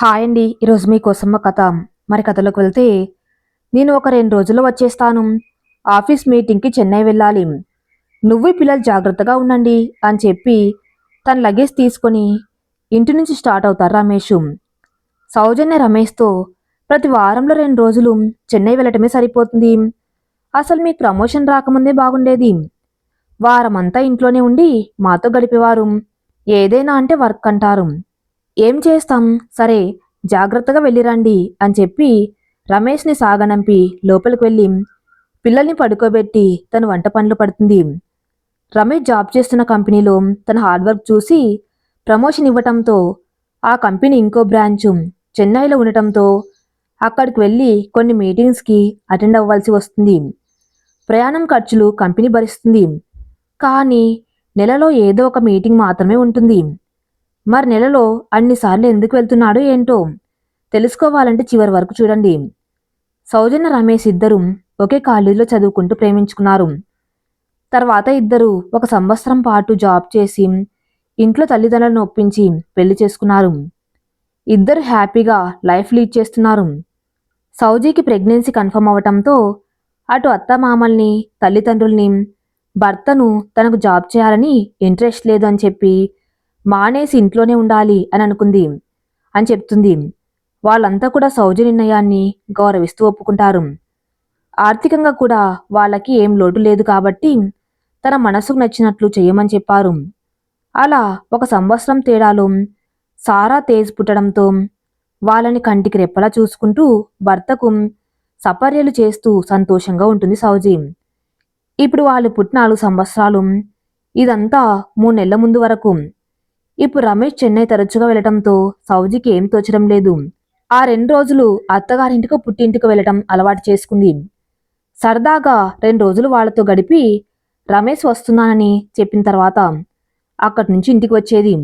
Hi అండి. ఈరోజు మీకోసం కథ. మరి కథలోకి వెళ్తే నేను ఒక రెండు రోజుల్లో వచ్చేస్తాను. ఆఫీస్ మీటింగ్కి చెన్నై వెళ్ళాలి. నువ్వు పిల్లలు జాగ్రత్తగా ఉండండి అని చెప్పి తన లగేజ్ తీసుకొని ఇంటి నుంచి స్టార్ట్ అవుతారు రమేష్. సౌజన్య రమేష్తో ప్రతి వారంలో రెండు రోజులు చెన్నై వెళ్ళటమే సరిపోతుంది. అసలు మీకు ప్రమోషన్ రాకముందే బాగుండేది. వారమంతా ఇంట్లోనే ఉండి మాతో గడిపేవారు. ఏదైనా అంటే వర్క్ అంటారు. ఏం చేస్తాం? సరే జాగ్రత్తగా వెళ్ళిరండి అని చెప్పి రమేష్ని సాగనంపి లోపలికి వెళ్ళి పిల్లల్ని పడుకోబెట్టి తను వంట పనులు పడుతుంది. రమేష్ జాబ్ చేస్తున్న కంపెనీలో తన హార్డ్ వర్క్ చూసి ప్రమోషన్ ఇవ్వటంతో ఆ కంపెనీ ఇంకో బ్రాంచ్ చెన్నైలో ఉండటంతో అక్కడికి వెళ్ళి కొన్ని మీటింగ్స్కి అటెండ్ అవ్వాల్సి వస్తుంది. ప్రయాణం ఖర్చులు కంపెనీ భరిస్తుంది. కానీ నెలలో ఏదో ఒక మీటింగ్ మాత్రమే ఉంటుంది. మరి నెలలో అన్నిసార్లు ఎందుకు వెళ్తున్నాడో ఏంటో తెలుసుకోవాలంటే చివరి వరకు చూడండి. సౌజన్య రమేష్ ఇద్దరు ఒకే కాలేజీలో చదువుకుంటూ ప్రేమించుకున్నారు. తర్వాత ఇద్దరు ఒక సంవత్సరం పాటు జాబ్ చేసి ఇంట్లో తల్లిదండ్రులను ఒప్పించి పెళ్ళి చేసుకున్నారు. ఇద్దరు హ్యాపీగా లైఫ్ లీడ్ చేస్తున్నారు. సౌజీకి ప్రెగ్నెన్సీ కన్ఫర్మ్ అవ్వటంతో అటు అత్తమామల్ని తల్లిదండ్రుల్ని భర్తను తనకు జాబ్ చేయాలని ఇంట్రెస్ట్ లేదు అని చెప్పి మానేసి ఇంట్లోనే ఉండాలి అని అనుకుంది. అని చెప్తుంది. వాళ్ళంతా కూడా సౌజ నిర్ణయాన్ని గౌరవిస్తూ ఒప్పుకుంటారు. ఆర్థికంగా కూడా వాళ్ళకి ఏం లోటు లేదు కాబట్టి తన మనసుకు నచ్చినట్లు చేయమని చెప్పారు. అలా ఒక సంవత్సరం తేడాలో సారా తేజ్ పుట్టడంతో వాళ్ళని కంటికి రెప్పలా చూసుకుంటూ భర్తకు సపర్యలు చేస్తూ సంతోషంగా ఉంటుంది సౌజీ. ఇప్పుడు వాళ్ళు పుట్టిన నాలుగు సంవత్సరాలు. ఇదంతా మూడు నెలల ముందు వరకు. ఇప్పుడు రమేష్ చెన్నై తరచుగా వెళ్ళటంతో సౌజీకి ఏం తోచడం లేదు. ఆ రెండు రోజులు అత్తగారింటికి పుట్టింటికి వెళ్ళటం అలవాటు చేసుకుంది. సరదాగా రెండు రోజులు వాళ్ళతో గడిపి రమేష్ వస్తున్నానని చెప్పిన తర్వాత అక్కడి నుంచి ఇంటికి వచ్చేది.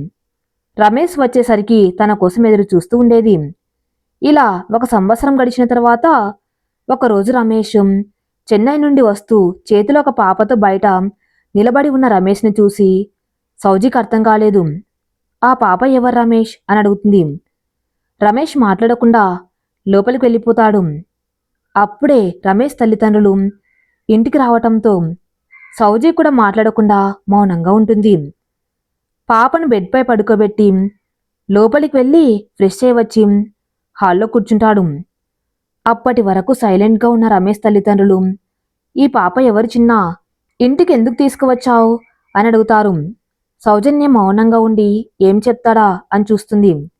రమేష్ వచ్చేసరికి తన కోసం ఎదురు చూస్తూ ఉండేది. ఇలా ఒక సంవత్సరం గడిచిన తర్వాత ఒకరోజు రమేష్ చెన్నై నుండి వస్తూ చేతిలో ఒక పాపతో బయట నిలబడి ఉన్న రమేష్ని చూసి సౌజీకి అర్థం కాలేదు. ఆ పాప ఎవరు రమేష్? అని అడుగుతుంది. రమేష్ మాట్లాడకుండా లోపలికి వెళ్ళిపోతాడు. అప్పుడే రమేష్ తల్లిదండ్రులు ఇంటికి రావటంతో సౌజీ కూడా మాట్లాడకుండా మౌనంగా ఉంటుంది. పాపను బెడ్పై పడుకోబెట్టి లోపలికి వెళ్ళి ఫ్రెష్ అయి వచ్చి హాల్లో కూర్చుంటాడు. అప్పటి వరకు సైలెంట్గా ఉన్న రమేష్ తల్లిదండ్రులు ఈ పాప ఎవరు చిన్నా? ఇంటికి ఎందుకు తీసుకువచ్చావు? అని అడుగుతారు. సౌజన్య మౌనంగా ఉండి ఏం చెప్తాడా? అని చూస్తుంది.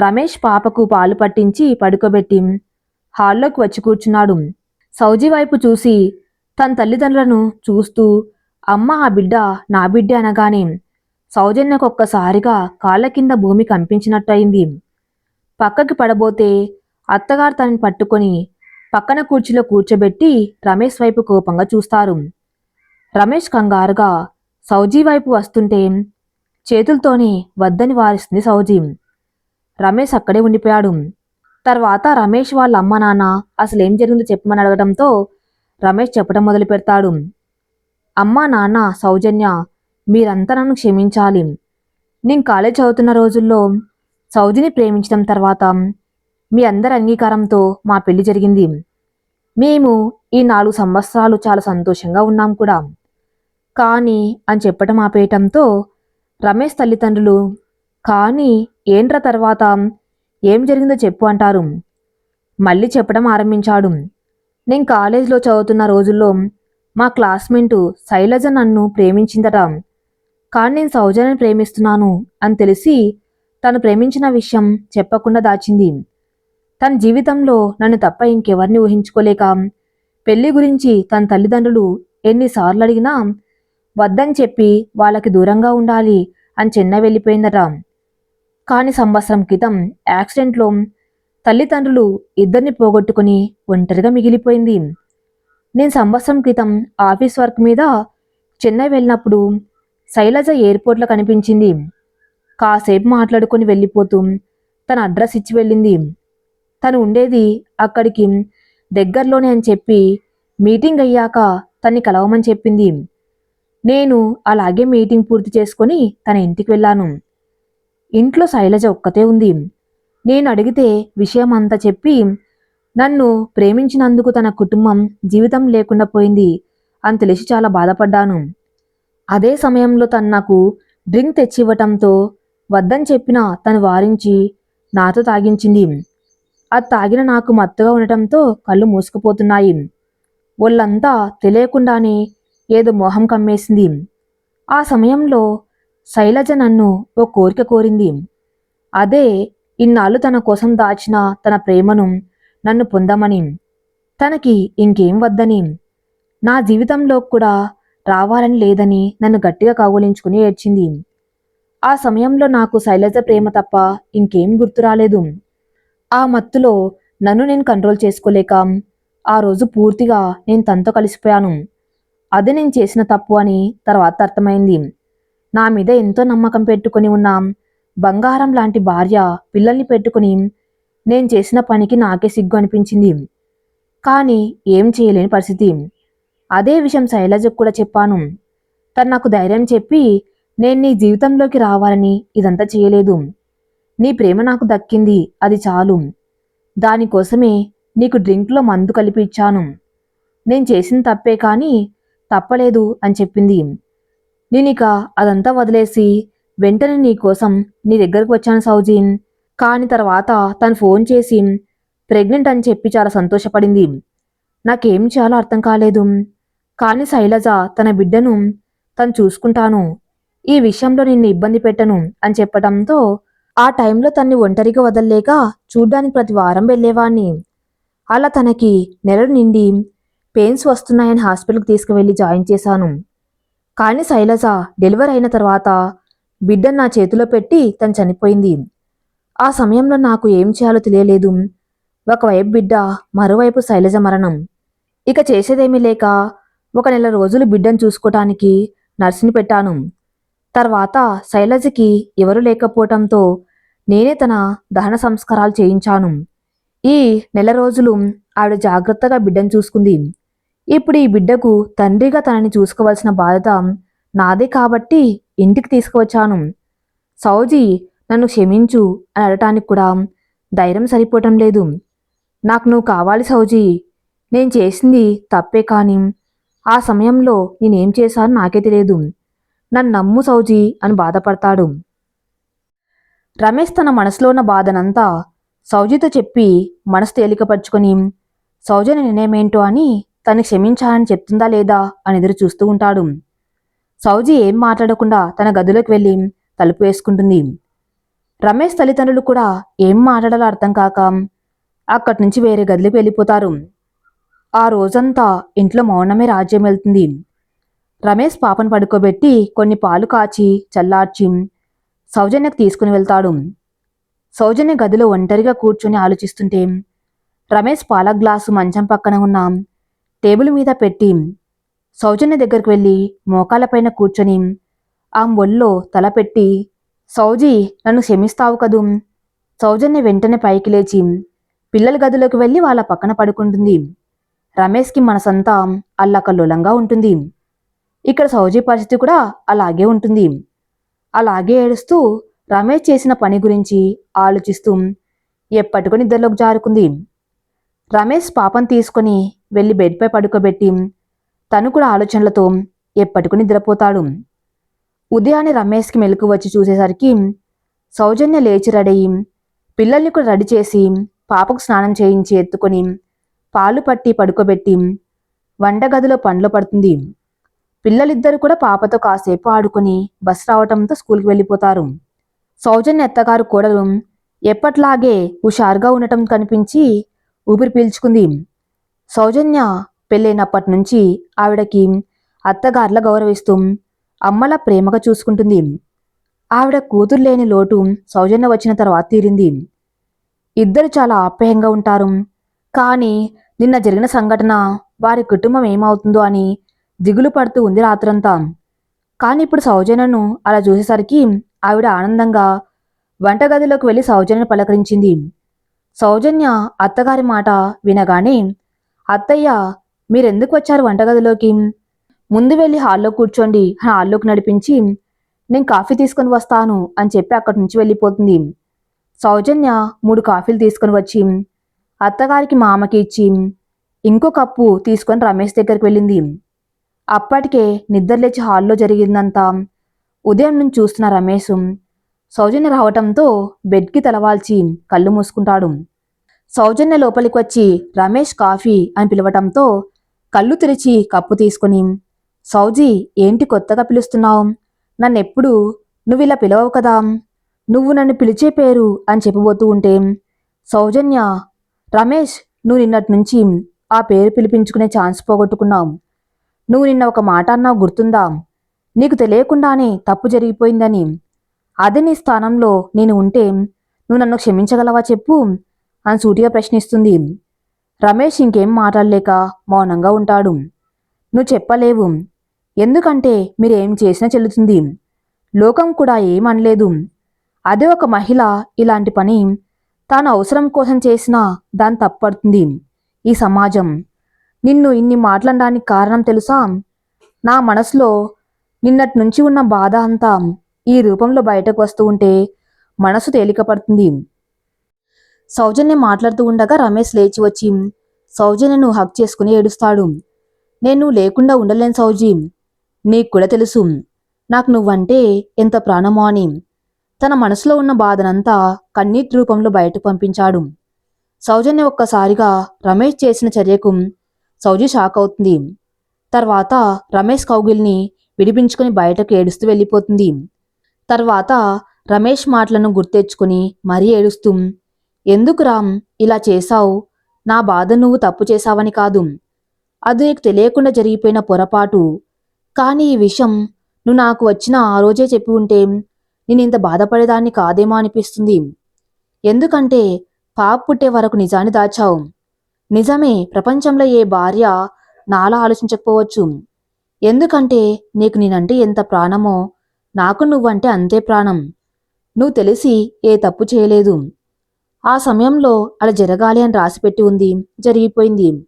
రమేష్ పాపకు పాలు పట్టించి పడుకోబెట్టి హాల్లోకి వచ్చి కూర్చున్నాడు. సౌజీ వైపు చూసి తన తల్లిదండ్రులను చూస్తూ అమ్మ ఆ బిడ్డ నా బిడ్డ అనగానే సౌజన్యకు ఒక్కసారిగా కాళ్ళ కింద భూమి కంపించినట్టయింది. పక్కకి పడబోతే అత్తగారు తనని పట్టుకొని పక్కన కుర్చీలో కూర్చోబెట్టి రమేష్ వైపు కోపంగా చూస్తారు. రమేష్ కంగారుగా సౌజీ వైపు వస్తుంటే చేతులతోనే వద్దని వారిస్తుంది సౌజీ. రమేష్ అక్కడే ఉండిపోయాడు. తర్వాత రమేష్ వాళ్ళ అమ్మ నాన్న అసలు ఏం జరిగిందో చెప్పమని అడగడంతో రమేష్ చెప్పడం మొదలు పెడతాడు. అమ్మ నాన్న సౌజన్య మీరంతా నన్ను క్షమించాలి. నేను కాలేజ్ చదువుతున్న రోజుల్లో సౌజిని ప్రేమించడం తర్వాత మీ అందరి అంగీకారంతో మా పెళ్ళి జరిగింది. మేము ఈ నాలుగు సంవత్సరాలు చాలా సంతోషంగా ఉన్నాం కూడా. కానీ అని చెప్పటం ఆపేయటంతో రమేష్ తల్లిదండ్రులు కానీ ఏంట్రా తర్వాత? ఏం జరిగిందో చెప్పు అంటారు. మళ్ళీ చెప్పడం ఆరంభించాడు. నేను కాలేజీలో చదువుతున్న రోజుల్లో మా క్లాస్మేటు శైలజ నన్ను ప్రేమించిందట. కానీ నేను సౌజన్యని ప్రేమిస్తున్నాను అని తెలిసి తను ప్రేమించిన విషయం చెప్పకుండా దాచింది. తన జీవితంలో నన్ను తప్ప ఇంకెవరిని ఊహించుకోలేక పెళ్ళి గురించి తన తల్లిదండ్రులు ఎన్నిసార్లు అడిగినా వద్దని చెప్పి వాళ్ళకి దూరంగా ఉండాలి అని చెన్నై వెళ్ళిపోయిందట. కాని సంవత్సరం క్రితం యాక్సిడెంట్లో తల్లిదండ్రులు ఇద్దరిని పోగొట్టుకుని ఒంటరిగా మిగిలిపోయింది. నేను సంవత్సరం క్రితం ఆఫీస్ వర్క్ మీద చెన్నై వెళ్ళినప్పుడు శైలజ ఎయిర్పోర్ట్లో కనిపించింది. కాసేపు మాట్లాడుకొని వెళ్ళిపోతూ తన అడ్రస్ ఇచ్చి వెళ్ళింది. తను ఉండేది అక్కడికి దగ్గరలోనే అని చెప్పి మీటింగ్ అయ్యాక తన్ని కలవమని చెప్పింది. నేను అలాగే మీటింగ్ పూర్తి చేసుకొని తన ఇంటికి వెళ్ళాను. ఇంట్లో శైలజ ఒక్కతే ఉంది. నేను అడిగితే విషయం అంతా చెప్పి నన్ను ప్రేమించినందుకు తన కుటుంబం జీవితం లేకుండా పోయింది అని తెలిసి చాలా బాధపడ్డాను. అదే సమయంలో తను నాకు డ్రింక్ తెచ్చివ్వటంతో వద్దని చెప్పిన తను వారించి నాతో తాగించింది. అది తాగిన నాకు మత్తుగా ఉండటంతో కళ్ళు మూసుకుపోతున్నాయి. ఒళ్ళంతా తెలియకుండానే ఏదో మోహం కమ్మేసింది. ఆ సమయంలో శైలజ నన్ను ఓ కోరిక కోరింది. అదే ఇన్నాళ్ళు తన కోసం దాచిన తన ప్రేమను నన్ను పొందమని. తనకి ఇంకేం వద్దని. నా జీవితంలో కూడా రావాలని లేదని నన్ను గట్టిగా కౌగులించుకుని ఏడ్చింది. ఆ సమయంలో నాకు శైలజ ప్రేమ తప్ప ఇంకేం గుర్తు రాలేదు. ఆ మత్తులో నన్ను నేను కంట్రోల్ చేసుకోలేక ఆ రోజు పూర్తిగా నేను తనతో కలిసిపోయాను. అది నేను చేసిన తప్పు అని తర్వాత అర్థమైంది. నా మీద ఎంతో నమ్మకం పెట్టుకుని ఉన్న బంగారం లాంటి భార్య పిల్లల్ని పెట్టుకుని నేను చేసిన పనికి నాకే సిగ్గు అనిపించింది. కానీ ఏం చేయలేని పరిస్థితి. అదే విషయం శైలజకు కూడా చెప్పాను. తను నాకు ధైర్యం చెప్పి నేను నీ జీవితంలోకి రావాలని ఇదంతా చేయలేదు. నీ ప్రేమ నాకు దక్కింది అది చాలు. దానికోసమే నీకు డ్రింక్లో మందు కలిపి ఇచ్చాను. నేను చేసిన తప్పే కానీ తప్పలేదు అని చెప్పింది. నేనిక అదంతా వదిలేసి వెంటనే నీ కోసం నీ దగ్గరకు వచ్చాను సౌజీన్. కాని తర్వాత తను ఫోన్ చేసి ప్రెగ్నెంట్ అని చెప్పి చాలా సంతోషపడింది. నాకేం చాలా అర్థం కాలేదు. కానీ శైలజ తన బిడ్డను తను చూసుకుంటాను. ఈ విషయంలో నిన్ను ఇబ్బంది పెట్టను అని చెప్పడంతో ఆ టైంలో తన్ని ఒంటరిగా వదల్లేక చూడ్డానికి ప్రతి వారం వెళ్ళేవాణ్ణి. అలా తనకి నెలలు నిండి పెయిన్స్ వస్తున్నాయని హాస్పిటల్కి తీసుకువెళ్ళి జాయిన్ చేశాను. కానీ శైలజ డెలివరీ అయిన తర్వాత బిడ్డను నా చేతిలో పెట్టి తను చనిపోయింది. ఆ సమయంలో నాకు ఏం చేయాలో తెలియలేదు. ఒకవైపు బిడ్డ మరోవైపు శైలజ మరణం. ఇక చేసేదేమీ లేక ఒక నెల రోజులు బిడ్డను చూసుకోవటానికి నర్సుని పెట్టాను. తర్వాత శైలజకి ఎవరు లేకపోవటంతో నేనే తన దహన సంస్కారాలు చేయించాను. ఈ నెల రోజులు ఆవిడ జాగ్రత్తగా బిడ్డను చూసుకుంది. ఇప్పుడు ఈ బిడ్డకు తండ్రిగా తనని చూసుకోవాల్సిన బాధ్యత నాదే కాబట్టి ఇంటికి తీసుకువచ్చాను. సౌజీ నన్ను క్షమించు అని అడటానికి కూడా ధైర్యం సరిపోవటం లేదు. నాకు నువ్వు కావాలి సౌజీ. నేను చేసింది తప్పే కానీ ఆ సమయంలో నేనేం చేశాను నాకే తెలియదు. నన్ను నమ్ము సౌజీ అని బాధపడతాడు. రమేష్ తన మనసులో ఉన్న బాధనంతా సౌజీతో చెప్పి మనసు తేలికపరుచుకొని సౌజన్య నిర్ణయమేంటో అని తను క్షమించాలని చెప్తుందా లేదా అని ఎదురు చూస్తూ ఉంటాడు. సౌజీ ఏం మాట్లాడకుండా తన గదిలోకి వెళ్ళి తలుపు వేసుకుంటుంది. రమేష్ తల్లిదండ్రులు కూడా ఏం మాట్లాడాలో అర్థం కాక అక్కడి నుంచి వేరే గదిలోకి వెళ్ళిపోతారు. ఆ రోజంతా ఇంట్లో మౌనమే రాజ్యం వెళ్తుంది. రమేష్ పాపను పడుకోబెట్టి కొన్ని పాలు కాచి చల్లార్చి సౌజన్యకు తీసుకుని వెళ్తాడు. సౌజన్య గదిలో ఒంటరిగా కూర్చొని ఆలోచిస్తుంటే రమేష్ పాల గ్లాసు మంచం పక్కన ఉన్న టేబుల్ మీద పెట్టి సౌజన్య దగ్గరికి వెళ్ళి మోకాలపైన కూర్చొని ఆ ఒళ్ళో తల పెట్టి సౌజీ నన్ను క్షమిస్తావు కదూ? సౌజన్య వెంటనే పైకి లేచి పిల్లల గదిలోకి వెళ్ళి వాళ్ళ పక్కన పడుకుంటుంది. రమేష్కి మనసంతా అల్లకల్లోలంగా ఉంటుంది. ఇక్కడ సౌజీ పరిస్థితి కూడా అలాగే ఉంటుంది. అలాగే ఏడుస్తూ రమేష్ చేసిన పని గురించి ఆలోచిస్తూ ఎప్పటికో నిద్రలోకి జారుకుంది. రమేష్ పాపం తీసుకొని వెళ్ళి బెడ్పై పడుకోబెట్టి తను కూడా ఆలోచనలతో ఎప్పటికూ నిద్రపోతాడు. ఉదయాన్నే రమేష్కి మెలకు వచ్చి చూసేసరికి సౌజన్య లేచి రెడయి పిల్లల్ని కూడా రెడీ చేసి పాపకు స్నానం చేయించి ఎత్తుకొని పాలు పట్టి పడుకోబెట్టి వంటగదిలో పండ్లు పడుతుంది. పిల్లలిద్దరూ కూడా పాపతో కాసేపు ఆడుకుని బస్ రావటంతో స్కూల్కి వెళ్ళిపోతారు. సౌజన్య అత్తగారు కోడలు ఎప్పట్లాగే హుషారుగా ఉండటం కనిపించి ఊపిరి పీల్చుకుంది. సౌజన్య పెళ్ళైనప్పటి నుంచి ఆవిడకి అత్తగారుల గౌరవిస్తూ అమ్మల ప్రేమగా చూసుకుంటుంది. ఆవిడ కూతురు లేని లోటు సౌజన్య వచ్చిన తర్వాత తీరింది. ఇద్దరు చాలా ఆప్యాయంగా ఉంటారు. కానీ నిన్న జరిగిన సంఘటన వారి కుటుంబం ఏమవుతుందో అని దిగులు పడుతూ ఉంది రాత్రంతా. కానీ ఇప్పుడు సౌజన్యను అలా చూసేసరికి ఆవిడ ఆనందంగా వంటగదిలోకి వెళ్ళి సౌజన్యను పలకరించింది. సౌజన్య అత్తగారి మాట వినగానే అత్తయ్య మీరెందుకు వచ్చారు వంటగదిలోకి? ముందు వెళ్ళి హాల్లో కూర్చోండి అని హాల్లోకి నడిపించి నేను కాఫీ తీసుకొని వస్తాను అని చెప్పి అక్కడి నుంచి వెళ్ళిపోతుంది. సౌజన్య మూడు కాఫీలు తీసుకొని వచ్చి అత్తగారికి మామకి ఇచ్చి ఇంకో కప్పు తీసుకొని రమేష్ దగ్గరికి వెళ్ళింది. అప్పటికే నిద్రలేచి హాల్లో జరిగిందంతా. ఉదయం నుంచి చూస్తున్న రమేష్ సౌజన్య రావటంతో బెడ్కి తలవాల్చి కళ్ళు మూసుకుంటాడు. సౌజన్య లోపలికి వచ్చి రమేష్ కాఫీ అని పిలవటంతో కళ్ళు తెరిచి కప్పు తీసుకుని సౌజీ ఏంటి కొత్తగా పిలుస్తున్నావు? నన్నెప్పుడు నువ్వు ఇలా పిలవవు కదా? నువ్వు నన్ను పిలిచే పేరు అని చెప్పబోతూ ఉంటే సౌజన్య రమేష్ నువ్వు నిన్నటి నుంచి ఆ పేరు పిలిపించుకునే ఛాన్స్ పోగొట్టుకున్నావు. నువ్వు నిన్న ఒక మాట అన్నావు గుర్తుందా? నీకు తెలియకుండానే తప్పు జరిగిపోయిందని. అది నీ స్థానంలో నేను ఉంటే నువ్వు నన్ను క్షమించగలవా చెప్పు? అని సూటిగా ప్రశ్నిస్తుంది. రమేష్ ఇంకేం మాట్లాడలేక మౌనంగా ఉంటాడు. నువ్వు చెప్పలేవు. ఎందుకంటే మీరేం చేసినా చెల్లుతుంది. లోకం కూడా ఏమనలేదు అనలేదు. అదే ఒక మహిళ ఇలాంటి పని తాను అవసరం కోసం చేసినా దాని తప్పడుతుంది ఈ సమాజం. నిన్ను ఇన్ని మాట్లాడడానికి కారణం తెలుసా? నా మనసులో నిన్నటి నుంచి ఉన్న బాధ అంతా ఈ రూపంలో బయటకు వస్తూ ఉంటే మనసు తేలికపడుతుంది సౌజన్య మాట్లాడుతూ ఉండగా రమేష్ లేచి వచ్చి సౌజన్యను హక్ చేసుకుని ఏడుస్తాడు. నేను లేకుండా ఉండలేను సౌజీ. నీకు కూడా తెలుసు. నాకు నువ్వంటే ఎంత ప్రాణమో అని. తన మనసులో ఉన్న బాధనంతా కన్నీటి రూపంలో బయటకు పంపించాడు. సౌజన్య ఒక్కసారిగా రమేష్ చేసిన చర్యకు సౌజీ షాక్ అవుతుంది. తర్వాత రమేష్ కౌగిల్ని విడిపించుకుని బయటకు ఏడుస్తూ వెళ్ళిపోతుంది. తర్వాత రమేష్ మాటలను గుర్తెచ్చుకుని మరీ ఏడుస్తూ ఎందుకు రామ్? ఇలా చేశావు. నా బాధ నువ్వు తప్పు చేశావని కాదు. అది నీకు తెలియకుండా జరిగిపోయిన పొరపాటు. కానీ ఈ విషయం నువ్వు నాకు వచ్చిన ఆ రోజే చెప్పి ఉంటే నేను ఇంత బాధపడేదాన్ని కాదేమో అనిపిస్తుంది. ఎందుకంటే పాప పుట్టే వరకు నిజాన్ని దాచావు. నిజమే ప్రపంచంలో ఏ భార్య నాలా ఆలోచించకపోవచ్చు. ఎందుకంటే నీకు నేనంటే ఎంత ప్రాణమో నాకు నువ్వంటే అంతే ప్రాణం. నువ్వు తెలిసి ఏ తప్పు చేయలేదు. ఆ సమయంలో అలా జరగాలి అని రాసిపెట్టి ఉంది. జరిగిపోయింది.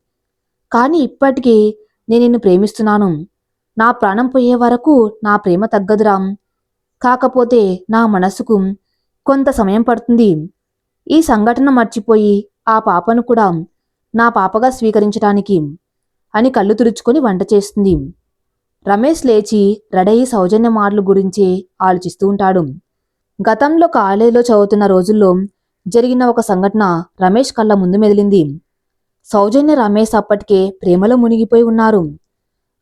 కానీ ఇప్పటికీ నేను నిన్ను ప్రేమిస్తున్నాను. నా ప్రాణం పోయే వరకు నా ప్రేమ తగ్గదురా. కాకపోతే నా మనసుకు కొంత సమయం పడుతుంది. ఈ సంఘటన మర్చిపోయి ఆ పాపను కూడా నా పాపగా స్వీకరించడానికి అని కళ్ళు తుడుచుకొని వంట చేస్తుంది. రమేష్ లేచి రడయి సౌజన్య మాటల గురించి ఆలోచిస్తూ ఉంటాడు. గతంలో కాలేజీలో చదువుతున్న రోజుల్లో జరిగిన ఒక సంఘటన రమేష్ కళ్ళ ముందు మెదిలింది. సౌజన్య రమేష్ అప్పటికే ప్రేమలో మునిగిపోయి ఉన్నారు.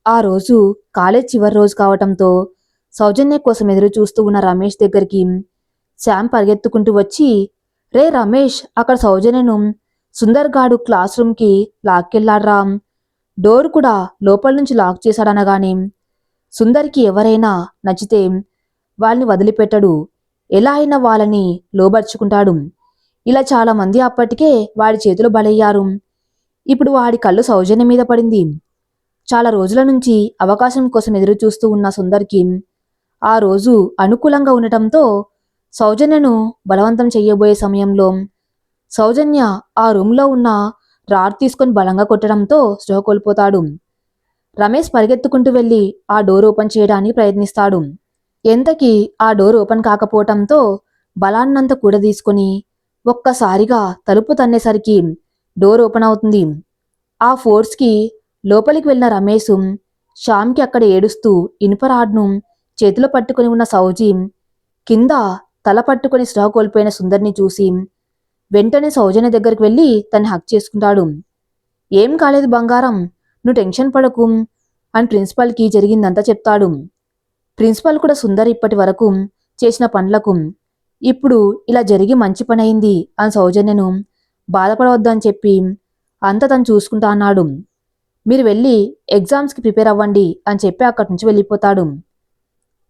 ఆ రోజు కాలేజ్ చివరి రోజు కావటంతో సౌజన్య కోసం ఎదురు చూస్తూ ఉన్న రమేష్ దగ్గరికి శ్యామ్ పరిగెత్తుకుంటూ వచ్చి రే రమేష్ అక్కడ సౌజన్యను సుందర్గాడు క్లాస్ రూమ్కి లాక్కెళ్ళాడ్రా. డోర్ కూడా లోపల నుంచి లాక్ చేశాడనగాని సుందర్కి ఎవరైనా నచ్చితే వాళ్ళని వదిలిపెట్టడు. ఎలా అయినా వాళ్ళని లోబర్చుకుంటాడు. ఇలా చాలా మంది అప్పటికే వాడి చేతులు బలయ్యారు. ఇప్పుడు వాడి కళ్ళు సౌజన్యం మీద పడింది. చాలా రోజుల నుంచి అవకాశం కోసం ఎదురు చూస్తూ ఉన్న సుందర్కి ఆ రోజు అనుకూలంగా ఉండటంతో సౌజన్యను బలవంతం చెయ్యబోయే సమయంలో సౌజన్య ఆ రూమ్లో ఉన్న రాడ్ తీసుకొని బలంగా కొట్టడంతో స్పృహ కోల్పోతాడు. రమేష్ పరిగెత్తుకుంటూ వెళ్ళి ఆ డోర్ ఓపెన్ చేయడానికి ప్రయత్నిస్తాడు. ఎంతకీ ఆ డోర్ ఓపెన్ కాకపోవటంతో బలాన్నంత కూడా తీసుకొని ఒక్కసారిగా తలుపు తన్నేసరికి డోర్ ఓపెన్ అవుతుంది. ఆ ఫోర్స్కి లోపలికి వెళ్ళిన రమేష్ శ్యామ్కి అక్కడ ఏడుస్తూ ఇనుప రాడ్ను చేతిలో పట్టుకుని ఉన్న సౌజీ కింద తల పట్టుకుని శ్రహ కోల్పోయిన సుందర్ని చూసి వెంటనే సౌజన్య దగ్గరికి వెళ్ళి తన్ని హక్ చేసుకుంటాడు. ఏం కాలేదు బంగారం నువ్వు టెన్షన్ పడకు అని ప్రిన్సిపల్కి జరిగిందంతా చెప్తాడు. ప్రిన్సిపల్ కూడా సుందర్ ఇప్పటి వరకు చేసిన పనులకు ఇప్పుడు ఇలా జరిగి మంచి పని అయింది అని సౌజన్యను బాధపడవద్దని చెప్పి అంతా తను చూసుకుంటా అన్నాడు. మీరు వెళ్ళి ఎగ్జామ్స్కి ప్రిపేర్ అవ్వండి అని చెప్పి అక్కడి నుంచి వెళ్ళిపోతాడు.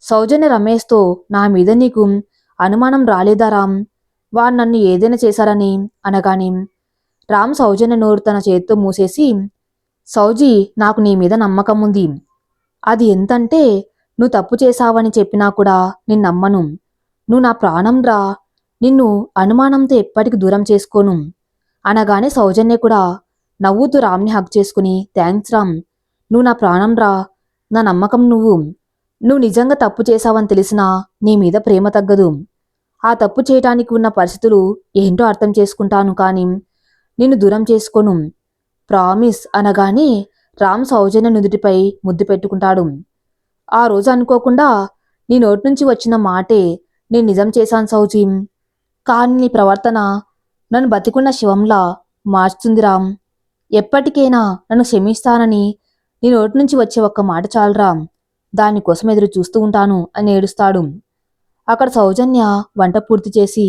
సౌజన్య రమేష్తో నా మీద నీకు అనుమానం రాలేదా రామ్? వారు నన్ను ఏదైనా చేశారని అనగాని రామ్ సౌజన్య నోరు తన చేతితో మూసేసి సౌజీ నాకు నీ మీద నమ్మకం ఉంది. అది ఎంతంటే నువ్వు తప్పు చేశావని చెప్పినా కూడా నేను నమ్మను. నువ్వు నా ప్రాణం రా. నిన్ను అనుమానంతో ఎప్పటికి దూరం చేసుకోను. అనగానే సౌజన్య కూడా నవ్వుతూ రామ్ని హక్ చేసుకుని థ్యాంక్స్ రామ్. నువ్వు నా ప్రాణం రా. నా నమ్మకం నువ్వు. నువ్వు నిజంగా తప్పు చేశావని తెలిసినా నీ మీద ప్రేమ తగ్గదు. ఆ తప్పు చేయటానికి ఉన్న పరిస్థితులు ఏంటో అర్థం చేసుకుంటాను కానీ నిన్ను దూరం చేసుకోను. ప్రామిస్ అనగానే రామ్ సౌజన్య నుదుటిపై ముద్దు పెట్టుకుంటాడు. ఆ రోజు అనుకోకుండా నీ నోటి నుంచి వచ్చిన మాటే నేను నిజం చేశాను సౌజీం కానీ నీ ప్రవర్తన నన్ను బతికున్న శివంలా మార్చుతుంది రామ్. ఎప్పటికైనా నన్ను క్షమిస్తానని నీ నోటి నుంచి వచ్చే ఒక్క మాట చాలరా దానికోసం ఎదురు చూస్తూ ఉంటాను అని ఏడుస్తాడు. అక్కడ సౌజన్య వంట పూర్తి చేసి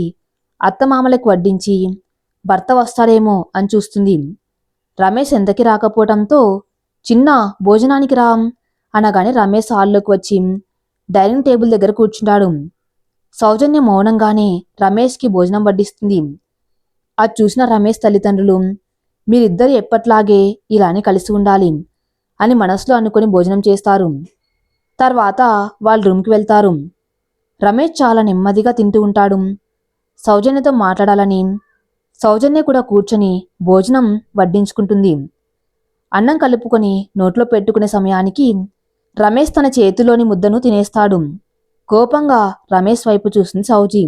అత్తమామలకు వడ్డించి భర్త వస్తాడేమో అని చూస్తుంది. రమేష్ ఎంతకి రాకపోవటంతో చిన్న భోజనానికి రామ్ అనగానే రమేష్ హాల్లోకి వచ్చి డైనింగ్ టేబుల్ దగ్గర కూర్చుంటాడు. సౌజన్య మౌనంగానే రమేష్కి భోజనం వడ్డిస్తుంది. అది చూసిన రమేష్ తల్లిదండ్రులు మీరిద్దరు ఎప్పట్లాగే ఇలానే కలిసి ఉండాలి అని మనసులో అనుకుని భోజనం చేస్తారు. తర్వాత వాళ్ళ రూమ్కి వెళ్తారు. రమేష్ చాలా నెమ్మదిగా తింటూ ఉంటాడు. సౌజన్యతో మాట్లాడాలని సౌజన్య కూడా కూర్చొని భోజనం వడ్డించుకుంటుంది. అన్నం కలుపుకొని నోట్లో పెట్టుకునే సమయానికి రమేష్ తన చేతిలోని ముద్దను తినేస్తాడు. కోపంగా రమేష్ వైపు చూసింది సౌజీ.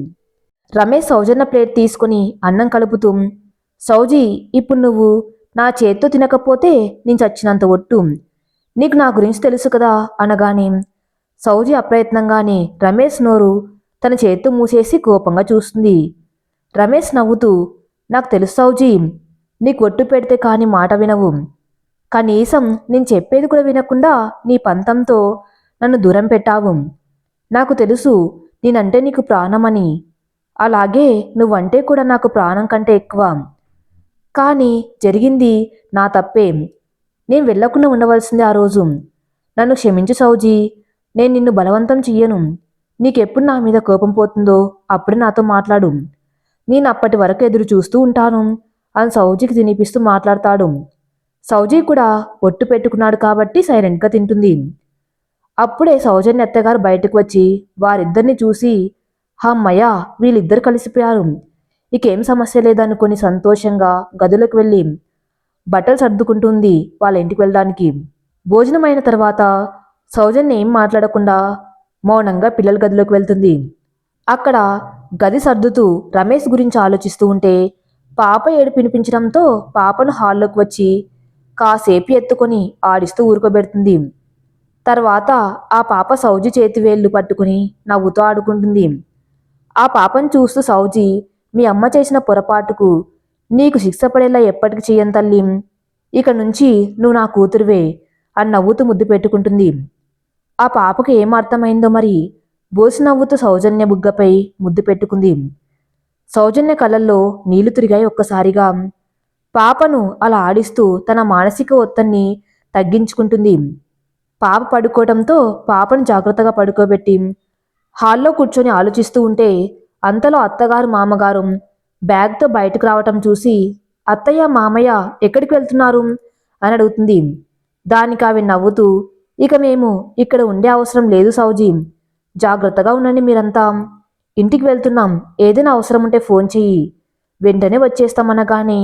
రమేష్ సౌజన్య ప్లేట్ తీసుకుని అన్నం కలుపుతూ సౌజీ ఇప్పుడు నువ్వు నా చేత్తో తినకపోతే నేను చచ్చినంత ఒట్టు. నీకు నా గురించి తెలుసు కదా అనగానే సౌజీ అప్రయత్నంగానే రమేష్ నోరు తన చేత్తో మూసేసి కోపంగా చూస్తుంది. రమేష్ నవ్వుతూ నాకు తెలుసు సౌజీ నీకు ఒట్టు పెడితే కాని మాట వినవు. కనీసం నేను చెప్పేది కూడా వినకుండా నీ పంతంతో నన్ను దూరం పెట్టావు. నాకు తెలుసు నేనంటే నీకు ప్రాణమని. అలాగే నువ్వంటే కూడా నాకు ప్రాణం కంటే ఎక్కువ. కానీ జరిగింది నా తప్పే? నేను వెళ్ళకుండా ఉండవలసింది ఆ రోజు. నన్ను క్షమించు సౌజీ. నేను నిన్ను బలవంతం చెయ్యను. నీకెప్పుడు నా మీద కోపం పోతుందో అప్పుడు నాతో మాట్లాడు. నేను అప్పటి వరకు ఎదురు చూస్తూ ఉంటాను. అని సౌజీకి తినిపిస్తూ మాట్లాడతాడు. సౌజీ కూడా ఒట్టు పెట్టుకున్నాడు కాబట్టి సైలెంట్గా తింటుంది. అప్పుడే సౌజన్య అత్తగారు బయటకు వచ్చి వారిద్దరిని చూసి హమ్మయ్యా వీళ్ళిద్దరు కలిసిపోయారు. ఇకేం సమస్య లేదనుకుని సంతోషంగా గదులకు వెళ్ళి బట్టలు సర్దుకుంటుంది వాళ్ళ ఇంటికి వెళ్ళడానికి. భోజనం అయిన తర్వాత సౌజన్య ఏం మాట్లాడకుండా మౌనంగా పిల్లల గదిలోకి వెళ్తుంది. అక్కడ గది సర్దుతూ రమేష్ గురించి ఆలోచిస్తూ ఉంటే పాప ఏడు పినిపించడంతో పాపను హాల్లోకి వచ్చి కాసేపు ఎత్తుకొని ఆడిస్తూ ఊరుకోబెడుతుంది. తర్వాత ఆ పాప సౌజి చేతి వేళ్ళు పట్టుకుని నవ్వుతూ ఆడుకుంటుంది. ఆ పాపను చూస్తూ సౌజి మీ అమ్మ చేసిన పొరపాటుకు నీకు శిక్ష పడేలా ఎప్పటికి చెయ్యను తల్లి. ఇక నుంచి నువ్వు నా కూతురువే అని నవ్వుతూ ముద్దు పెట్టుకుంటుంది. ఆ పాపకు ఏం అర్థమైందో మరి బోసి నవ్వుతూ సౌజన్య బుగ్గపై ముద్దు పెట్టుకుంది. సౌజన్య కళ్ళల్లో నీళ్ళు తిరిగాయి ఒక్కసారిగా. పాపను అలా ఆడిస్తూ తన మానసిక ఒత్తిడిని తగ్గించుకుంటుంది. పాప పడుకోవడంతో పాపను జాగ్రత్తగా పడుకోబెట్టి హాల్లో కూర్చొని ఆలోచిస్తూ ఉంటే అంతలో అత్తగారు మామగారు బ్యాగ్తో బయటకు రావటం చూసి అత్తయ్య మామయ్య ఎక్కడికి వెళ్తున్నారు? అని అడుగుతుంది. దానికి ఆవి నవ్వుతూ ఇక మేము ఇక్కడ ఉండే అవసరం లేదు సౌజీ. జాగ్రత్తగా ఉండండి మీరంతా. ఇంటికి వెళ్తున్నాం. ఏదైనా అవసరం ఉంటే ఫోన్ చెయ్యి. వెంటనే వచ్చేస్తామనగానే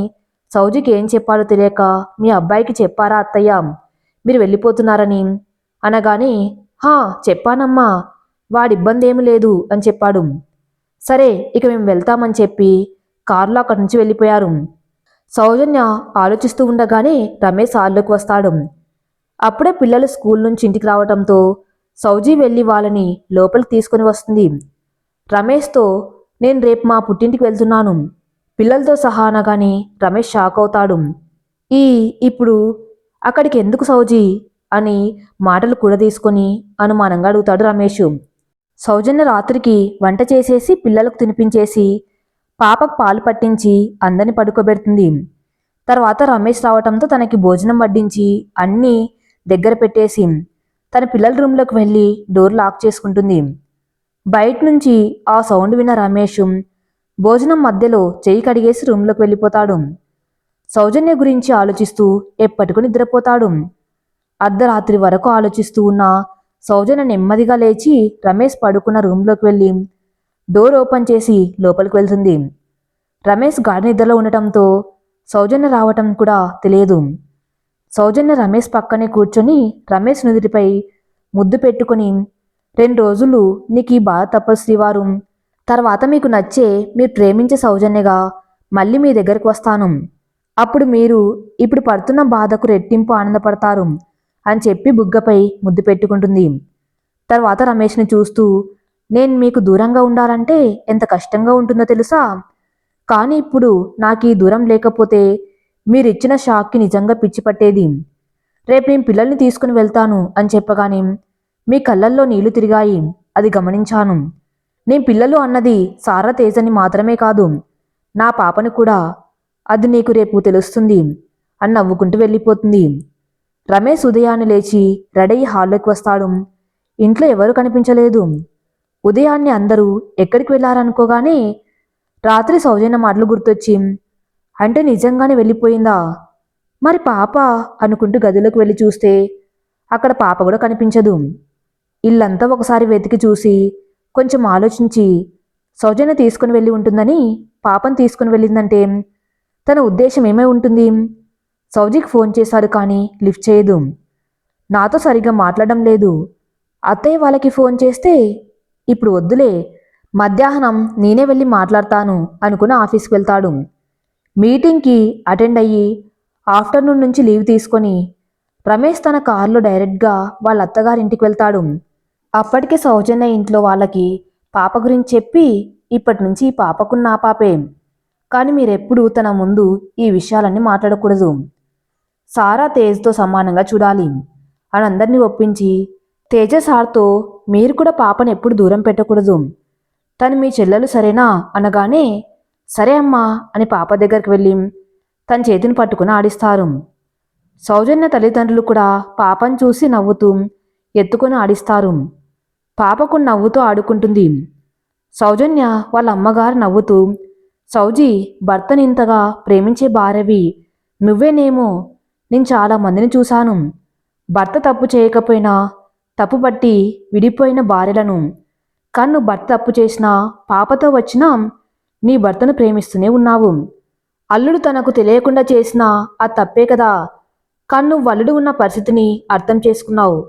సౌజీకి ఏం చెప్పాలో తెలియక మీ అబ్బాయికి చెప్పారా అత్తయ్య? మీరు వెళ్ళిపోతున్నారని? అనగానే హా చెప్పానమ్మా వాడి ఇబ్బంది ఏమి లేదు అని చెప్పాడు. సరే ఇక మేము వెళ్తామని చెప్పి కారులో అక్కడి నుంచి వెళ్ళిపోయారు. సౌజన్య ఆలోచిస్తూ ఉండగానే రమేష్ హాల్లోకి వస్తాడు. అప్పుడే పిల్లలు స్కూల్ నుంచి ఇంటికి రావడంతో సౌజీ వెళ్ళి వాళ్ళని లోపలికి తీసుకుని వస్తుంది. రమేష్తో నేను రేపు మా పుట్టింటికి వెళ్తున్నాను. పిల్లలతో సహా అనగానే రమేష్ షాక్ అవుతాడు. ఈ ఇప్పుడు అక్కడికి ఎందుకు సౌజీ? అని మాటలు కూడా తీసుకొని అనుమానంగా అడుగుతాడు రమేష్. సౌజన్య రాత్రికి వంట చేసేసి పిల్లలకు తినిపించేసి పాపకు పాలు పట్టించి అందరిని పడుకోబెడుతుంది. తర్వాత రమేష్ రావటంతో తనకి భోజనం వడ్డించి అన్నీ దగ్గర పెట్టేసి తన పిల్లల రూమ్లోకి వెళ్ళి డోర్ లాక్ చేసుకుంటుంది. బయట నుంచి ఆ సౌండ్ విన్న రమేష్ భోజనం మధ్యలో చేయి కడిగేసి రూమ్లోకి వెళ్ళిపోతాడు. సౌజన్య గురించి ఆలోచిస్తూ ఎప్పటికూ నిద్రపోతాడు. అర్ధరాత్రి వరకు ఆలోచిస్తూ ఉన్న సౌజన్య నెమ్మదిగా లేచి రమేష్ పడుకున్న రూమ్లోకి వెళ్ళి డోర్ ఓపెన్ చేసి లోపలికి వెళ్తుంది. రమేష్ గాఢ నిద్రలో ఉండటంతో సౌజన్య రావటం కూడా తెలియదు. సౌజన్య రమేష్ పక్కనే కూర్చొని రమేష్ నుదుటిపై ముద్దు పెట్టుకుని రెండు రోజులు నీకు ఈ బాధ తప్పదు శ్రీవారు. తర్వాత మీకు నచ్చే మీరు ప్రేమించే సౌజన్యగా మళ్ళీ మీ దగ్గరకు వస్తాను. అప్పుడు మీరు ఇప్పుడు పడుతున్న బాధకు రెట్టింపు ఆనందపడతారు అని చెప్పి బుగ్గపై ముద్దు పెట్టుకుంటుంది. తర్వాత రమేష్ని చూస్తూ నేను మీకు దూరంగా ఉండాలంటే ఎంత కష్టంగా ఉంటుందో తెలుసా? కానీ ఇప్పుడు నాకు ఈ దూరం లేకపోతే మీరిచ్చిన షాక్కి నిజంగా పిచ్చి పట్టేది. రేపు నేను పిల్లల్ని తీసుకుని వెళ్తాను అని చెప్పగానే మీ కళ్ళల్లో నీళ్ళు తిరిగాయి. అది గమనించాను. నేను పిల్లలు అన్నది సారా తేజని మాత్రమే కాదు. నా పాపను కూడా అది నీకు రేపు తెలుస్తుంది అని నవ్వుకుంటూ వెళ్ళిపోతుంది. రమేష్ ఉదయాన్నే లేచి రెడీ అయ్యి హాల్లోకి వస్తాడు. ఇంట్లో ఎవరు కనిపించలేదు. ఉదయాన్నే అందరూ ఎక్కడికి వెళ్ళారనుకోగానే రాత్రి సౌజన్య మాటలు గుర్తొచ్చి అంటే నిజంగానే వెళ్ళిపోయిందా? మరి పాప? అనుకుంటూ గదిలోకి వెళ్ళి చూస్తే అక్కడ పాప కూడా కనిపించదు. ఇల్లంతా ఒకసారి వెతికి చూసి కొంచెం ఆలోచించి సౌజన్య తీసుకుని వెళ్ళి ఉంటుందని పాపను తీసుకుని వెళ్ళిందంటే తన ఉద్దేశం ఏమై ఉంటుంది? సౌజీకి ఫోన్ చేశారు కానీ లిఫ్ట్ చేయదు. నాతో సరిగ్గా మాట్లాడడం లేదు. అత్తయ్య వాళ్ళకి ఫోన్ చేస్తే ఇప్పుడు వద్దులే మధ్యాహ్నం నేనే వెళ్ళి మాట్లాడతాను అనుకుని ఆఫీస్కి వెళ్తాడు. మీటింగ్కి అటెండ్ అయ్యి ఆఫ్టర్నూన్ నుంచి లీవ్ తీసుకొని రమేష్ తన కారులో డైరెక్ట్గా వాళ్ళ అత్తగారింటికి వెళ్తాడు. అప్పటికే సౌజన్య ఇంట్లో వాళ్ళకి పాప గురించి చెప్పి ఇప్పటి నుంచి ఈ పాపకున్న నా పాపే. కానీ మీరెప్పుడూ తన ముందు ఈ విషయాలన్నీ మాట్లాడకూడదు. సారా తేజ్తో సమానంగా చూడాలి. అని అందరినీ ఒప్పించి తేజ సార్తో మీరు కూడా పాపను ఎప్పుడు దూరం పెట్టకూడదు. తను మీ చెల్లెలు సరేనా? అనగానే సరే అమ్మా అని పాప దగ్గరికి వెళ్ళి తన చేతిని పట్టుకుని ఆడిస్తారు. సౌజన్య తల్లిదండ్రులు కూడా పాపను చూసి నవ్వుతూ ఎత్తుకొని ఆడిస్తారు. పాపకు నవ్వుతూ ఆడుకుంటుంది. సౌజన్య వాళ్ళ అమ్మగారు నవ్వుతూ సౌజీ భర్తని ఇంతగా ప్రేమించే భార్యవి నువ్వేనేమో నేను చాలా మందిని చూశాను. భర్త తప్పు చేయకపోయినా తప్పు బట్టి విడిపోయిన భార్యలను. కన్ను భర్త తప్పు చేసినా పాపతో వచ్చినా నీ భర్తను ప్రేమిస్తూనే ఉన్నావు. అల్లుడు తనకు తెలియకుండా చేసిన ఆ తప్పే కదా. కన్ను వల్లుడు ఉన్న పరిస్థితిని అర్థం చేసుకున్నావు.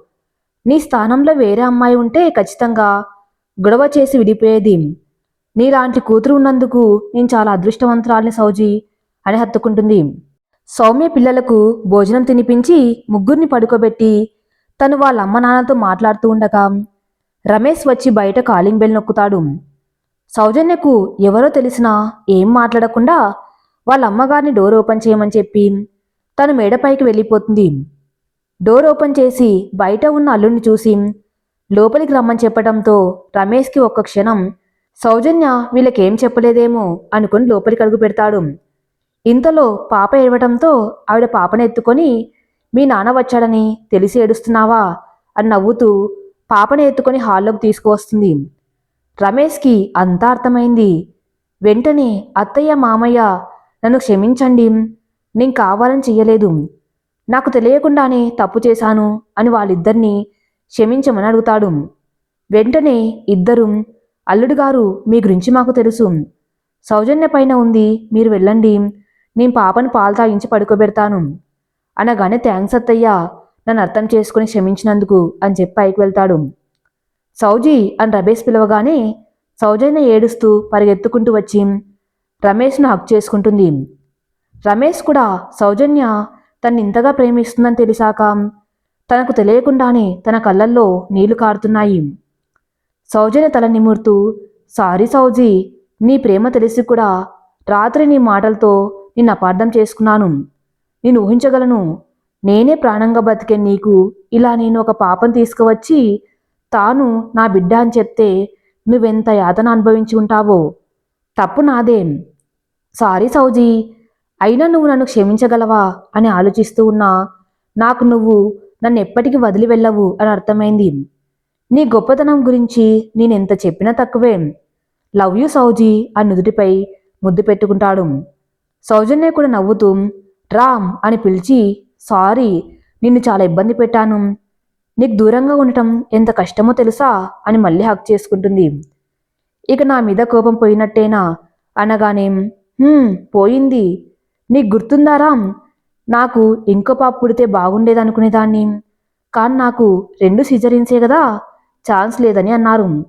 నీ స్థానంలో వేరే అమ్మాయి ఉంటే ఖచ్చితంగా గొడవ చేసి విడిపోయేది. నీలాంటి కూతురు ఉన్నందుకు నేను చాలా అదృష్టవంతురాలిని సౌజీ అని హత్తుకుంటుంది. సౌమ్య పిల్లలకు భోజనం తినిపించి ముగ్గురిని పడుకోబెట్టి తను వాళ్ళ అమ్మ నాన్నతో మాట్లాడుతూ ఉండగా రమేష్ వచ్చి బయట కాలింగ్ బెల్ నొక్కుతాడు. సౌజన్యకు ఎవరో తెలిసినా ఏం మాట్లాడకుండా వాళ్ళ అమ్మగారిని డోర్ ఓపెన్ చేయమని చెప్పి తను మేడపైకి వెళ్ళిపోతుంది. డోర్ ఓపెన్ చేసి బయట ఉన్న అల్లుడిని చూసి లోపలికి రమ్మని చెప్పడంతో రమేష్కి ఒక్క క్షణం సౌజన్య వీళ్ళకేం చెప్పలేదేమో అనుకుని లోపలికి అడుగు పెడతాడు. ఇంతలో పాప ఏడవటంతో ఆవిడ పాపను ఎత్తుకొని మీ నాన్న వచ్చాడని తెలిసి ఏడుస్తున్నావా? అని నవ్వుతూ పాపను ఎత్తుకొని హాల్లోకి తీసుకువస్తుంది. రమేష్కి అంతా అర్థమైంది. వెంటనే అత్తయ్య మామయ్య నన్ను క్షమించండి. నేను కావాలని చెయ్యలేదు. నాకు తెలియకుండానే తప్పు చేశాను అని వాళ్ళిద్దరినీ క్షమించమని అడుగుతాడు. వెంటనే ఇద్దరు అల్లుడు గారు మీ గురించి మాకు తెలుసు. సౌజన్య పైన ఉంది మీరు వెళ్ళండి. నేను పాపను పాలు తాగించి పడుకోబెడతాను. అనగానే థ్యాంక్స్ అత్తయ్య నన్ను అర్థం చేసుకుని క్షమించినందుకు అని చెప్పి పైకి వెళ్తాడు. సౌజీ అని రమేష్ పిలవగానే సౌజన్య ఏడుస్తూ పరిగెత్తుకుంటూ వచ్చి రమేష్ను హక్ చేసుకుంటుంది. రమేష్ కూడా సౌజన్య తన్ని ఇంతగా ప్రేమిస్తుందని తెలిసాక తనకు తెలియకుండానే తన కళ్ళల్లో నీళ్ళు కారుతున్నాయి. సౌజన్య తల నిమురుతూ సారీ సౌజీ నీ ప్రేమ తెలిసి కూడా రాత్రి నీ మాటలతో నిన్ను అపార్థం చేసుకున్నాను. నేను ఊహించగలను. నేనే ప్రాణంగా బతికే నీకు ఇలా నేను ఒక పాపం తీసుకువచ్చి తాను నా బిడ్డ అని చెప్తే నువ్వెంత యాతన అనుభవించి ఉంటావో? తప్పు నాదేం? సారీ సౌజీ అయినా నువ్వు నన్ను క్షమించగలవా? అని ఆలోచిస్తూ ఉన్నా నాకు నువ్వు నన్ను ఎప్పటికీ వదిలి వెళ్ళవు అని అర్థమైంది. నీ గొప్పతనం గురించి నేనెంత చెప్పినా తక్కువే. లవ్ యూ సౌజీ అని నుదుటిపై ముద్దు పెట్టుకుంటాడు. సౌజన్య కూడా నవ్వుతూ రామ్ అని పిలిచి సారీ నిన్ను చాలా ఇబ్బంది పెట్టాను. నీకు దూరంగా ఉండటం ఎంత కష్టమో తెలుసా? అని మళ్ళీ హక్ చేసుకుంటుంది. ఇక నా మీద కోపం పోయినట్టేనా? అనగానే పోయింది. నీకు గుర్తుందా రామ్? నాకు ఇంకో పాప పుడితే బాగుండేదనుకునేదాన్ని. కానీ నాకు రెండు సిజరిన్సే కదా. ఛాన్స్ లేదని అన్నారు.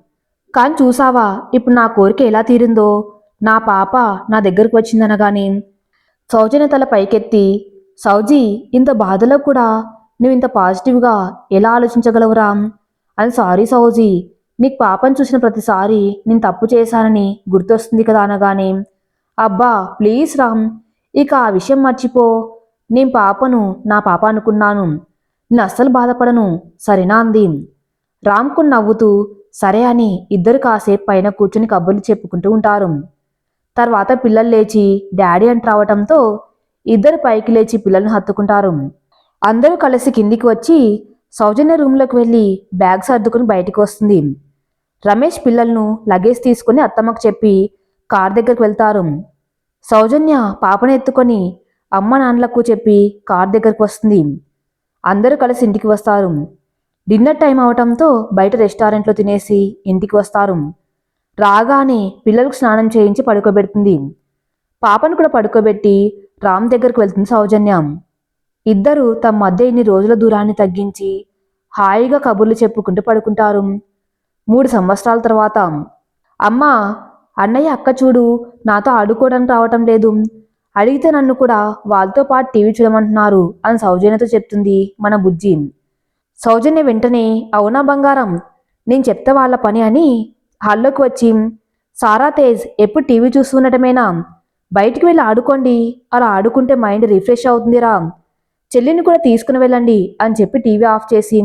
కానీ చూసావా ఇప్పుడు నా కోరిక ఎలా తీరిందో? నా పాప నా దగ్గరకు వచ్చిందనగానే సౌజన్య తల పైకెత్తి సౌజీ ఇంత బాధలో కూడా నువ్వు ఇంత పాజిటివ్గా ఎలా ఆలోచించగలవురా? అని సారీ సౌజీ. నీకు పాపను చూసిన ప్రతిసారి నేను తప్పు చేశానని గుర్తొస్తుంది కదా అనగానే అబ్బా ప్లీజ్ రామ్ ఇక ఆ విషయం మర్చిపో. నేను పాపను నా పాప అనుకున్నాను. నేను అస్సలు బాధపడను. సరేనా? అంది. రామ్కు నవ్వుతూ సరే అని ఇద్దరు కాసేపు పైన కూర్చుని కబుర్లు చెప్పుకుంటూ ఉంటారు. తర్వాత పిల్లలు లేచి డాడీ అని రావటంతో ఇద్దరు పైకి లేచి పిల్లల్ని హత్తుకుంటారు. అందరూ కలిసి కిందికి వచ్చి సౌజన్య రూమ్లోకి వెళ్ళి బ్యాగ్ సర్దుకుని బయటికి వస్తుంది. రమేష్ పిల్లలను లగేజ్ తీసుకుని అత్తమ్మకు చెప్పి కార్ దగ్గరికి వెళ్తారు. సౌజన్య పాపను ఎత్తుకొని అమ్మ నాన్నలకు చెప్పి కార్ దగ్గరికి వస్తుంది. అందరూ కలిసి ఇంటికి వస్తారు. డిన్నర్ టైం అవటంతో బయట రెస్టారెంట్లో తినేసి ఇంటికి వస్తారు. రాగానే పిల్లలకు స్నానం చేయించి పడుకోబెడుతుంది. పాపను కూడా పడుకోబెట్టి రామ్ దగ్గరకు వెళ్తుంది సౌజన్యం ఇద్దరు తమ మధ్య ఇన్ని రోజుల దూరాన్ని తగ్గించి హాయిగా కబుర్లు చెప్పుకుంటూ పడుకుంటారు. మూడు సంవత్సరాల తర్వాత అమ్మ అన్నయ్య అక్క చూడు నాతో ఆడుకోవడానికి రావటం లేదు. అడిగితే నన్ను కూడా వాళ్ళతో పాటు టీవీ చూడమంటున్నారు అని సౌజన్యతో చెప్తుంది మన బుజ్జి. సౌజన్య వెంటనే అవునా బంగారం నేను చెప్తా వాళ్ళ పని అని హాల్లోకి వచ్చి సారా తేజ్ ఎప్పుడు టీవీ చూస్తుండటమేనా? బయటికి వెళ్ళి ఆడుకోండి అలా ఆడుకుంటే మైండ్ రిఫ్రెష్ అవుతుందిరా. చెల్లిని కూడా తీసుకుని వెళ్ళండి అని చెప్పి టీవీ ఆఫ్ చేసి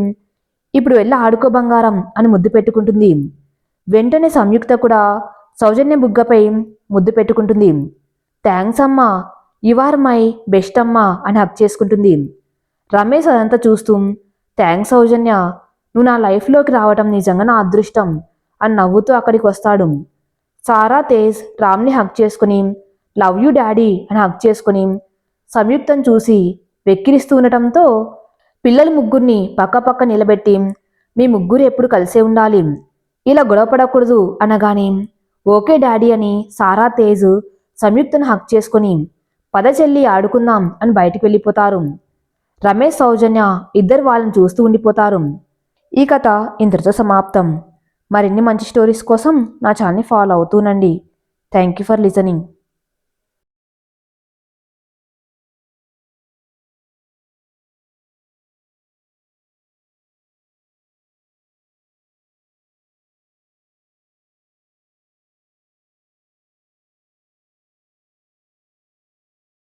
ఇప్పుడు వెళ్ళి ఆడుకో బంగారం అని ముద్దు పెట్టుకుంటుంది. వెంటనే సంయుక్త కూడా సౌజన్య బుగ్గపై ముద్దు పెట్టుకుంటుంది. థ్యాంక్స్ అమ్మా యు ఆర్ మై బెస్ట్ అమ్మా అని హక్ చేసుకుంటుంది. రమేష్ అదంతా చూస్తూ థ్యాంక్స్ సౌజన్య. నువ్వు నా లైఫ్లోకి రావటం నిజంగా నా అదృష్టం అని నవ్వుతూ అక్కడికి వస్తాడు. సారా తేజ్ రామ్ని హక్ చేసుకుని లవ్ యూ డాడీ అని హక్ చేసుకుని సంయుక్తం చూసి వెక్కిరిస్తూ ఉండటంతో పిల్లలు ముగ్గురిని పక్కపక్క నిలబెట్టి మీ ముగ్గురు ఎప్పుడు కలిసే ఉండాలి. ఇలా గొడవపడకూడదు అనగానే ఓకే డాడీ అని సారా తేజ్ సంయుక్తను హక్ చేసుకుని పద చెల్లి ఆడుకుందాం అని బయటికి వెళ్ళిపోతారు. రమేష్ సౌజన్య ఇద్దరు వాళ్ళని చూస్తూ ఉండిపోతారు. ఈ కథ ఇంతటితో సమాప్తం. మరిన్ని మంచి స్టోరీస్ కోసం నా ఛానల్ని ఫాలో అవుతూనండి థ్యాంక్ యూ ఫర్ లిజనింగ్.